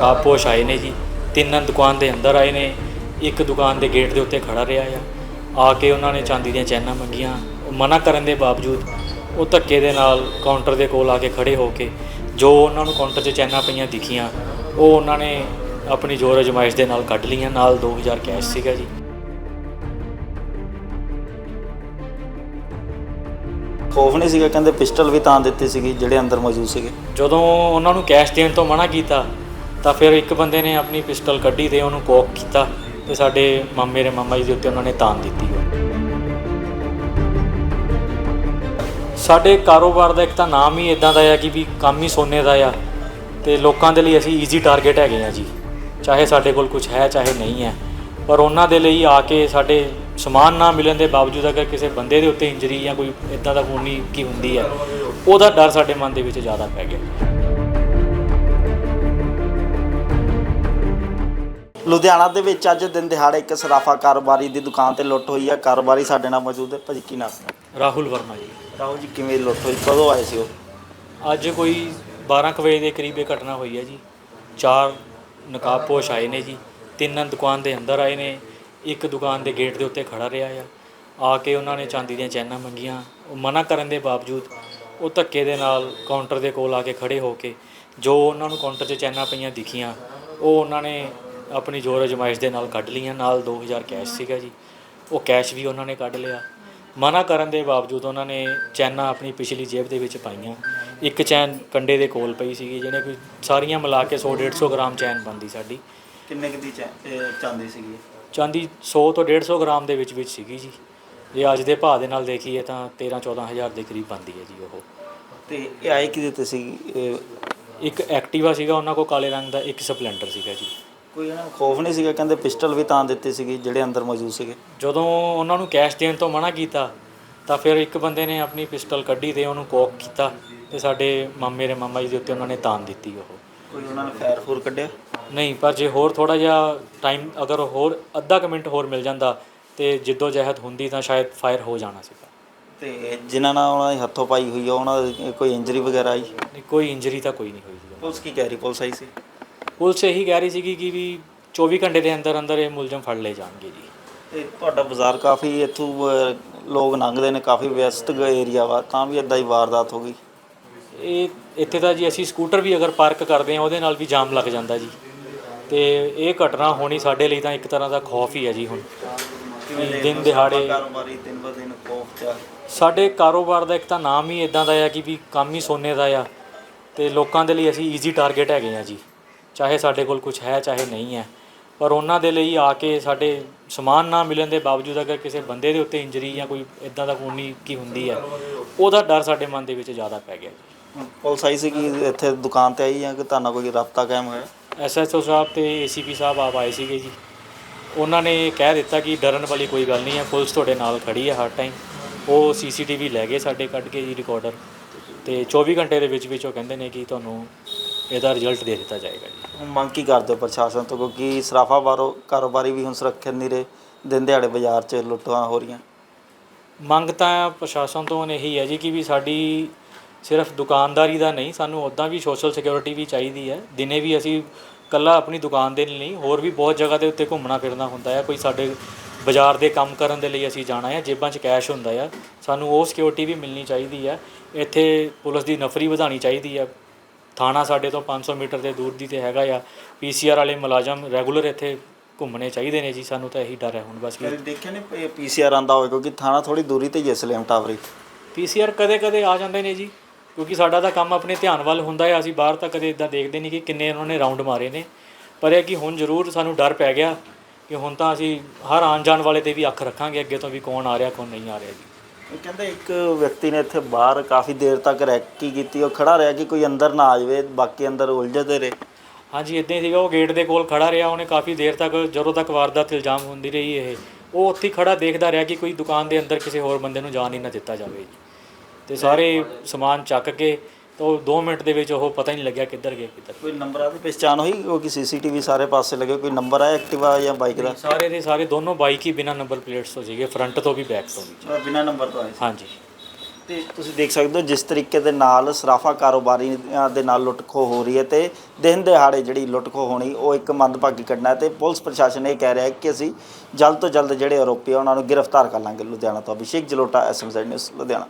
ਨਕਾਬਪੋਸ਼ ਆਏ ਨੇ ਜੀ। ਤਿੰਨ ਦੁਕਾਨ ਦੇ ਅੰਦਰ ਆਏ ਨੇ। ਇੱਕ ਦੁਕਾਨ ਦੇ ਗੇਟ ਦੇ ਉੱਤੇ ਖੜਾ ਰਿਹਾ ਆ। ਆ ਕੇ ਉਹਨਾਂ ਨੇ ਚਾਂਦੀ ਦੀਆਂ ਚੈਨਾਂ ਮੰਗੀਆਂ। ਉਹ ਮਨਾ ਕਰਨ ਦੇ ਬਾਵਜੂਦ ਉਹ ਧੱਕੇ ਦੇ ਨਾਲ ਕਾਊਂਟਰ ਦੇ ਕੋਲ ਆ ਕੇ ਖੜੇ ਹੋ ਕੇ ਜੋ ਉਹਨਾਂ ਨੂੰ ਕਾਊਂਟਰ 'ਚ ਚੈਨਾਂ ਪਈਆਂ ਦਿਖੀਆਂ ਉਹ ਉਹਨਾਂ ਨੇ ਆਪਣੀ ਜ਼ੋਰ ਅਜਮਾਇਸ਼ ਦੇ ਨਾਲ ਕੱਢ ਲਈਆਂ। ਨਾਲ 2000 ਕੈਸ਼ ਸੀਗਾ ਜੀ। ਖੋਫ ਨਹੀਂ ਸੀਗਾ ਕਹਿੰਦੇ ਪਿਸਟਲ ਵੀ ਤਾਂ ਦਿੱਤੀ ਸੀਗੀ ਜਿਹੜੇ ਅੰਦਰ ਮੌਜੂਦ ਸੀਗੇ। ਜਦੋਂ ਉਹਨਾਂ ਨੂੰ ਕੈਸ਼ ਦੇਣ ਤੋਂ ਮਨਾ ਕੀਤਾ ਤਾਂ ਫਿਰ ਇੱਕ ਬੰਦੇ ਨੇ ਆਪਣੀ ਪਿਸਟਲ ਕੱਢੀ ਤੇ ਉਹਨੂੰ ਕੋਕ ਕੀਤਾ ਤੇ ਸਾਡੇ ਮਾਮੇ ਦੇ ਮਾਮਾ ਜੀ ਦੇ ਉੱਤੇ ਉਹਨਾਂ ਨੇ ਤਾਨ ਦਿੱਤੀ ਸਾਡੇ ਕਾਰੋਬਾਰ ਦਾ ਇੱਕ ਤਾਂ ਨਾਮ ਹੀ ਇਦਾਂ ਦਾ ਆ ਕਿ ਵੀ ਕੰਮ ਹੀ ਸੋਨੇ ਦਾ ਆ ਤੇ ਲੋਕਾਂ ਦੇ ਲਈ ਅਸੀਂ ਈਜ਼ੀ ਟਾਰਗੇਟ ਹੈਗੇ ਆ ਜੀ। ਚਾਹੇ ਸਾਡੇ ਕੋਲ ਕੁਝ ਹੈ, ਚਾਹੇ ਨਹੀਂ ਹੈ। ਪਰ ਉਹਨਾਂ ਦੇ ਲਈ ਆ ਕੇ ਸਾਡੇ ਸਮਾਨ ਨਾ ਮਿਲਣ ਦੇ ਬਾਵਜੂਦ ਅਗਰ ਕਿਸੇ ਬੰਦੇ ਦੇ ਉੱਤੇ ਇੰਜਰੀ ਜਾਂ ਕੋਈ ਇਦਾਂ ਦਾ ਖੂਨੀ ਕੀ ਹੁੰਦੀ ਹੈ, ਉਹਦਾ ਡਰ ਸਾਡੇ ਮਨ ਦੇ ਵਿੱਚ ਜ਼ਿਆਦਾ ਪੈ ਗਿਆ। ਲੁਧਿਆਣਾ ਦੇ ਵਿੱਚ ਅੱਜ ਦਿਨ ਦਿਹਾੜੇ ਇੱਕ ਸਰਾਫਾ ਕਾਰੋਬਾਰੀ ਦੀ ਦੁਕਾਨ ਤੇ ਲੁੱਟ ਹੋਈ ਹੈ। ਕਾਰੋਬਾਰੀ ਸਾਡੇ ਨਾਲ ਮੌਜੂਦ ਹੈ। ਭਾਜੀ ਕੀ ਨਾਮ ਹੈ? ਰਾਹੁਲ ਵਰਮਾ ਜੀ। ਰਾਹੁਲ ਜੀ ਕਿਵੇਂ ਲੁੱਟ ਹੋਈ? ਕਦੋਂ ਆਏ ਸੀ ਉਹ? ਅੱਜ ਕੋਈ 12 ਕੁ ਵਜੇ ਦੇ ਕਰੀਬ ਇਹ ਘਟਨਾ ਹੋਈ ਹੈ ਜੀ। ਚਾਰ ਨਕਾਬਪੋਸ਼ ਆਏ ਨੇ ਜੀ। ਤਿੰਨ ਦੁਕਾਨ ਦੇ ਅੰਦਰ ਆਏ ਨੇ। ਇੱਕ ਦੁਕਾਨ ਦੇ ਗੇਟ ਦੇ ਉੱਤੇ ਖੜਾ ਰਿਹਾ ਆ। ਆ ਕੇ ਉਹਨਾਂ ਨੇ ਚਾਂਦੀ ਦੀਆਂ ਚੈਨਾਂ ਮੰਗੀਆਂ। ਉਹ ਮਨਾ ਕਰਨ ਦੇ ਬਾਵਜੂਦ ਉਹ ਧੱਕੇ ਦੇ ਨਾਲ ਕਾਊਂਟਰ ਦੇ ਕੋਲ ਆ ਕੇ ਖੜੇ ਹੋ ਕੇ ਜੋ ਉਹਨਾਂ ਨੂੰ ਕਾਊਂਟਰ 'ਚ ਚੈਨਾਂ ਪਈਆਂ ਦਿਖੀਆਂ ਉਹ ਉਹਨਾਂ ਨੇ ਆਪਣੀ ਜ਼ੋਰ ਅਜਮਾਇਸ਼ ਦੇ ਨਾਲ ਕੱਢ ਲਈਆਂ ਨਾਲ 2000 ਕੈਸ਼ ਸੀਗਾ ਜੀ। ਉਹ ਕੈਸ਼ ਵੀ ਉਹਨਾਂ ਨੇ ਕੱਢ ਲਿਆ। ਮਨਾ ਕਰਨ ਦੇ ਬਾਵਜੂਦ ਉਹਨਾਂ ਨੇ ਚੈਨਾਂ ਆਪਣੀ ਪਿਛਲੀ ਜੇਬ ਦੇ ਵਿੱਚ ਪਾਈਆਂ। ਇੱਕ ਚੈਨ ਕੰਡੇ ਦੇ ਕੋਲ ਪਈ ਸੀਗੀ ਜਿਹਨੇ ਕੋਈ ਸਾਰੀਆਂ ਮਿਲਾ ਕੇ 100 150 ਗ੍ਰਾਮ ਚੈਨ ਬੰਦੀ ਸਾਡੀ। ਕਿੰਨੇ ਕੁ ਦੀ ਚਾ- ਇਹ ਚਾਂਦੀ ਸੀਗੀ? ਚਾਂਦੀ 100 ਤੋਂ 150 ਗ੍ਰਾਮ ਦੇ ਵਿੱਚ ਵਿੱਚ ਸੀਗੀ ਜੀ। ਜੇ ਅੱਜ ਦੇ ਭਾਅ ਦੇ ਨਾਲ ਦੇਖੀਏ ਤਾਂ 13 14000 ਦੇ ਕਰੀਬ ਬੰਦੀ ਹੈ ਜੀ ਉਹ। ਤੇ ਇਹ ਆਏ ਕਿਹਦੇ ਤੇ ਸੀ ਇਹ ਇੱਕ ਐਕਟਿਵਾ ਸੀਗਾ ਉਹਨਾਂ ਕੋਲ ਕਾਲੇ ਰੰਗ ਦਾ ਇੱਕ ਸਪਲੈਂਡਰ ਸੀਗਾ ਜੀ। ਕੋਈ ਇਹਨਾਂ ਨੂੰ ਖੋਫ ਨਹੀਂ ਸੀਗਾ ਕਹਿੰਦੇ ਪਿਸਟਲ ਵੀ ਤਾਂ ਦਿੱਤੀ ਸੀਗੀ ਜਿਹੜੇ ਅੰਦਰ ਮੌਜੂਦ ਸੀਗੇ। ਜਦੋਂ ਉਹਨਾਂ ਨੂੰ ਕੈਸ਼ ਦੇਣ ਤੋਂ ਮਨਾ ਕੀਤਾ ਤਾਂ ਫਿਰ ਇੱਕ ਬੰਦੇ ਨੇ ਆਪਣੀ ਪਿਸਟਲ ਕੱਢੀ ਤੇ ਉਹਨੂੰ ਕੋਕ ਕੀਤਾ ਤੇ ਸਾਡੇ ਮਾਮੇ ਮੇਰੇ ਮਾਮਾ ਜੀ ਦੇ ਉੱਤੇ ਉਹਨਾਂ ਨੇ ਤਾਨ ਦਿੱਤੀ ਉਹ। ਕੋਈ ਉਹਨਾਂ ਨੇ ਫਾਇਰ ਫੂਰ ਕੱਢਿਆ? ਨਹੀਂ ਪਰ ਜੇ ਹੋਰ ਥੋੜਾ ਜਿਹਾ ਟਾਈਮ ਅਗਰ ਹੋਰ ਅੱਧਾ ਕੁ ਮਿੰਟ ਹੋਰ ਮਿਲ ਜਾਂਦਾ ਤੇ ਜਿੱਦੋ ਜਹਿਦ ਹੁੰਦੀ ਤਾਂ ਸ਼ਾਇਦ ਫਾਇਰ ਹੋ ਜਾਣਾ ਸੀਗਾ। ਤੇ ਜਿਨ੍ਹਾਂ ਨਾਲ ਉਹਨਾਂ ਦੀ ਹੱਥੋਂ ਪਾਈ ਹੋਈ ਆ ਉਹਨਾਂ ਦੀ ਕੋਈ ਇੰਜਰੀ ਵਗੈਰਾ ਆਈ? ਨਹੀਂ ਕੋਈ ਇੰਜਰੀ ਤਾਂ ਕੋਈ ਨਹੀਂ ਹੋਈ ਜੀ। ਪੁਲਿਸ ਕੀ ਕਹਿ ਰਹੀ? ਪੁਲਿਸ ਆਈ ਸੀ? ਪੁਲਿਸ ਇਹੀ ਕਹਿ ਰਹੀ ਸੀਗੀ ਕਿ ਵੀ 24 ਘੰਟੇ ਦੇ ਅੰਦਰ ਅੰਦਰ ਇਹ ਮੁਲਜ਼ਮ ਫੜ ਲਏ ਜਾਣਗੇ ਜੀ। ਤੇ ਤੁਹਾਡਾ ਬਾਜ਼ਾਰ ਕਾਫੀ ਇੱਥੋਂ ਅਹ, ਲੋਕ ਲੰਘਦੇ ਨੇ ਕਾਫੀ ਵਿਅਸਤ ਏਰੀਆ ਵਾ ਤਾਂ ਵੀ ਇਦਾਂ ਹੀ ਵਾਰਦਾਤ ਹੋ ਗਈ? ਇਹ ਇੱਥੇ ਤਾਂ ਜੀ ਅਸੀਂ ਸਕੂਟਰ ਵੀ ਅਗਰ ਪਾਰਕ ਕਰਦੇ ਹਾਂ ਉਹਦੇ ਨਾਲ ਵੀ ਜਾਮ ਲੱਗ ਜਾਂਦਾ ਜੀ। ਤੇ ਇਹ ਘਟਨਾ ਹੋਣੀ ਸਾਡੇ ਲਈ ਤਾਂ ਇੱਕ ਤਰ੍ਹਾਂ ਦਾ ਖੌਫ ਹੀ ਹੈ ਜੀ ਹੁਣ। ਕਿ ਦਿਨ ਦਿਹਾੜੇ ਕਾਰੋਬਾਰੀ ਦਿਨ ਬ ਦਿਨ ਖੋਫ ਚ ਸਾਡੇ ਕਾਰੋਬਾਰ ਦਾ ਇੱਕ ਤਾਂ ਨਾਮ ਹੀ ਇਦਾਂ ਦਾ ਆ ਕਿ ਵੀ ਕੰਮ ਹੀ ਸੋਨੇ ਦਾ ਆ। ਤੇ ਲੋਕਾਂ ਦੇ ਲਈ ਅਸੀਂ ਈਜ਼ੀ ਟਾਰਗੇਟ ਹੈਗੇ ਆ ਜੀ। ਚਾਹੇ ਸਾਡੇ ਕੋਲ ਕੁਝ ਹੈ ਚਾਹੇ ਨਹੀਂ ਹੈ। ਪਰ ਉਹਨਾਂ ਦੇ ਲਈ ਆ ਕੇ ਸਾਡੇ ਸਮਾਨ ਨਾ ਮਿਲਣ ਦੇ ਬਾਵਜੂਦ ਅਗਰ ਕਿਸੇ ਬੰਦੇ ਦੇ ਉੱਤੇ ਇੰਜਰੀ ਜਾਂ ਕੋਈ ਇਦਾਂ ਦਾ ਖੂਨੀ ਕੀ ਹੁੰਦੀ ਹੈ ਉਹਦਾ ਡਰ ਸਾਡੇ ਮਨ ਦੇ ਵਿੱਚ ਜ਼ਿਆਦਾ ਪੈ ਗਿਆ ਪੁਲਿਸ ਆਈ ਸੀ ਕਿ ਇੱਥੇ ਦੁਕਾਨ ਤੇ ਆਈ ਜਾਂ ਕਿ ਤੁਹਾਨੂੰ ਕੋਈ ਰابطਾ ਕਾਇਮ ਹੋਇਆ? ਐਸਐਸਓ ਸਾਹਿਬ ਤੇ ਏਸੀਪੀ ਸਾਹਿਬ ਆਪ ਆਏ ਸੀਗੇ ਜੀ। ਉਹਨਾਂ ਨੇ ਕਹਿ ਦਿੱਤਾ ਕਿ ਡਰਨ ਵਾਲੀ ਕੋਈ ਗੱਲ ਨਹੀਂ ਹੈ ਪੁਲਿਸ ਤੁਹਾਡੇ ਨਾਲ ਖੜੀ ਹੈ ਹਰ ਟਾਈਮ। ਉਹ ਸੀਸੀਟੀਵੀ ਲੈ ਗਏ ਸਾਡੇ ਕੱਢ ਕੇ ਜੀ ਰਿਕਾਰਡਰ। ਤੇ 24 ਘੰਟੇ ਦੇ ਵਿੱਚ ਵਿੱਚ ਉਹ ਕਹਿੰਦੇ ਨੇ ਕਿ ਤੁਹਾਨੂੰ ਇਹਦਾ ਰਿਜ਼ਲਟ ਦੇ ਦਿੱਤਾ ਜਾਏਗਾ ਜੀ। ਹੁਣ ਮੰਗ ਕੀ ਕਰਦੇ ਹੋ ਪ੍ਰਸ਼ਾਸਨ ਤੋਂ? ਕਿਉਂਕਿ ਸਰਾਫਾ ਬਾਰੋ ਕਾਰੋਬਾਰੀ ਵੀ ਹੁਣ ਸੁਰੱਖਿਅਤ ਨਹੀਂ ਰਹੇ। ਦਿਨ ਦਿਹਾੜੇ ਬਾਜ਼ਾਰ 'ਚ ਲੁੱਟਾਂ ਹੋ ਰਹੀਆਂ। ਮੰਗ ਤਾਂ ਪ੍ਰਸ਼ਾਸਨ ਤੋਂ ਇਹੀ ਹੈ ਜੀ ਕਿ ਵੀ ਸਾਡੀ ਸਿਰਫ ਦੁਕਾਨਦਾਰੀ ਦਾ ਨਹੀਂ ਸਾਨੂੰ ਉੱਦਾਂ ਵੀ ਸੋਸ਼ਲ ਸਿਕਿਉਰਿਟੀ ਵੀ ਚਾਹੀਦੀ ਹੈ। ਦਿਨੇ ਵੀ ਅਸੀਂ ਕੱਲਾ ਆਪਣੀ ਦੁਕਾਨ ਦੇ ਲਈ ਨਹੀਂ ਹੋਰ ਵੀ ਬਹੁਤ ਜਗ੍ਹਾ ਦੇ ਉੱਤੇ ਘੁੰਮਣਾ ਫਿਰਨਾ ਹੁੰਦਾ ਹੈ ਕੋਈ ਸਾਡੇ ਬਾਜ਼ਾਰ ਦੇ ਕੰਮ ਕਰਨ ਦੇ ਲਈ ਅਸੀਂ ਜਾਣਾ ਹੈ ਜੇਬਾਂ 'ਚ ਕੈਸ਼ ਹੁੰਦਾ ਆ। ਸਾਨੂੰ ਉਹ ਸਿਕਿਉਰਿਟੀ ਵੀ ਮਿਲਣੀ ਚਾਹੀਦੀ ਹੈ ਇੱਥੇ ਪੁਲਿਸ ਦੀ ਨਫਰੀ ਵਧਾਣੀ ਚਾਹੀਦੀ ਹੈ ਥਾਣਾ ਸਾਡੇ ਤੋਂ 500 ਮੀਟਰ ਦੇ ਦੂਰ ਦੀ ਤੇ ਹੈਗਾ ਆ। ਪੀਸੀਆਰ ਵਾਲੇ ਮੁਲਾਜ਼ਮ ਰੈਗੂਲਰ ਇੱਥੇ ਘੁੰਮਣੇ ਚਾਹੀਦੇ ਨੇ ਜੀ ਸਾਨੂੰ ਤਾਂ ਇਹੀ ਡਰ ਹੈ ਹੁਣ ਬਸ ਕਿ ਦੇਖਿਆ ਨੇ ਪੀਸੀਆਰ ਆਂਦਾ ਹੋਵੇ ਕਿਉਂਕਿ ਥਾਣਾ ਥੋੜੀ ਦੂਰੀ ਤੇ ਹੀ ਹੈ ਸਲੇਮ ਟਾਵਰੀ ਪੀਸੀਆਰ ਕਦੇ-ਕਦੇ ਆ ਜਾਂਦੇ ਨੇ ਜੀ ਕਿਉਂਕਿ ਸਾਡਾ ਤਾਂ ਕੰਮ ਆਪਣੇ ਧਿਆਨ ਵੱਲ ਹੁੰਦਾ ਹੈ ਅਸੀਂ ਬਾਹਰ ਤਾਂ ਕਦੇ ਇਦਾਂ ਦੇਖਦੇ ਨਹੀਂ ਕਿ ਕਿੰਨੇ ਉਹਨਾਂ ਨੇ ਰਾਉਂਡ ਮਾਰੇ ਨੇ। ਪਰ ਇਹ ਕਿ ਹੁਣ ਜ਼ਰੂਰ ਸਾਨੂੰ ਡਰ ਪੈ ਗਿਆ ਕਿ ਹੁਣ ਤਾਂ ਅਸੀਂ ਹਰ ਆਉਣ ਜਾਣ ਵਾਲੇ ਤੇ ਵੀ ਅੱਖ ਰੱਖਾਂਗੇ ਅੱਗੇ ਤੋਂ ਵੀ ਕੌਣ ਆ ਰਿਹਾ ਕੌਣ ਨਹੀਂ ਆ ਰਿਹਾ ਜੀ। ਕਹਿੰਦੇ ਇੱਕ ਵਿਅਕਤੀ ਨੇ ਇੱਥੇ ਬਾਹਰ ਕਾਫੀ ਦੇਰ ਤੱਕ ਰੈਕੀ ਕੀਤੀ, ਉਹ ਖੜਾ ਰਿਹਾ ਕਿ ਕੋਈ ਅੰਦਰ ਨਾ ਆ ਜਾਵੇ ਬਾਕੀ ਅੰਦਰ ਉਲਝਦੇ ਰਹੇ। ਹਾਂਜੀ ਇਦਾਂ ਹੀ ਸੀਗਾ, ਉਹ ਗੇਟ ਦੇ ਕੋਲ ਖੜਾ ਰਿਹਾ, ਉਹਨੇ ਕਾਫੀ ਦੇਰ ਤੱਕ, ਜਦੋਂ ਤੱਕ ਵਾਰਦਾਤ ਇਲਜ਼ਾਮ ਹੁੰਦੀ ਰਹੀ ਇਹ, ਉਹ ਉੱਥੇ ਹੀ ਖੜਾ ਦੇਖਦਾ ਰਿਹਾ ਕਿ ਕੋਈ ਦੁਕਾਨ ਦੇ ਅੰਦਰ ਕਿਸੇ ਹੋਰ ਬੰਦੇ ਨੂੰ ਜਾਣ ਹੀ ਨਾ ਦਿੱਤਾ ਜਾਵੇ। ਜੀ ਤੇ ਸਾਰੇ ਸਮਾਨ ਚੱਕ ਕੇ ਤਾਂ ਉਹ 2 ਮਿੰਟ ਦੇ ਵਿੱਚ ਉਹ ਪਤਾ ਹੀ ਨਹੀਂ ਲੱਗਿਆ ਕਿੱਧਰ ਗਏ ਕਿੱਧਰ ਕੋਈ ਨੰਬਰਾਂ ਦੀ ਪਛਾਣ ਹੋਈ? ਕਿਉਂਕਿ ਸੀਸੀਟੀਵੀ ਸਾਰੇ ਪਾਸੇ ਲੱਗੇ? ਕੋਈ ਨੰਬਰ ਆਇਆ ਐਕਟਿਵਾ ਜਾਂ ਬਾਈਕ ਦਾ? ਸਾਰੇ ਦੇ ਸਾਰੇ ਦੋਨੋਂ ਬਾਈਕ ਹੀ ਬਿਨਾਂ ਨੰਬਰ ਪਲੇਟਸ ਤੋਂ ਸੀਗੇ ਫਰੰਟ ਤੋਂ ਵੀ ਬੈਕ ਤੋਂ ਵੀ। ਬਿਨਾ ਨੰਬਰ ਤੋਂ ਆਏ ਹਾਂਜੀ। ਤੇ ਤੁਸੀਂ ਦੇਖ ਸਕਦੇ ਹੋ ਜਿਸ ਤਰੀਕੇ ਦੇ ਨਾਲ ਸਰਾਫਾ ਕਾਰੋਬਾਰੀਆਂ ਦੇ ਨਾਲ ਲੁੱਟਖੋ ਹੋ ਰਹੀ ਹੈ ਤੇ ਦਿਨ ਦਿਹਾੜੇ ਜਿਹੜੀ ਲੁੱਟਖੋ ਹੋਣੀ ਉਹ ਇੱਕ ਮੰਦਭਾਗੀ ਘਟਨਾ ਹੈ ਤੇ ਪੁਲਿਸ ਪ੍ਰਸ਼ਾਸਨ ਇਹ ਕਹਿ ਰਿਹਾ ਹੈ ਕਿ ਅਸੀਂ ਜਲਦ ਤੋਂ ਜਲਦ ਜਿਹੜੇ ਆਰੋਪੀ ਆ ਉਹਨਾਂ ਨੂੰ ਗ੍ਰਿਫਤਾਰ ਕਰ ਲਾਂਗੇ। ਲੁਧਿਆਣਾ ਤੋਂ ਅਭਿਸ਼ੇਕ ਜਲੋਟਾ ਐਸਐਮਜ਼ੈਡ ਨਿਊਜ਼ ਲੁਧਿਆਣਾ।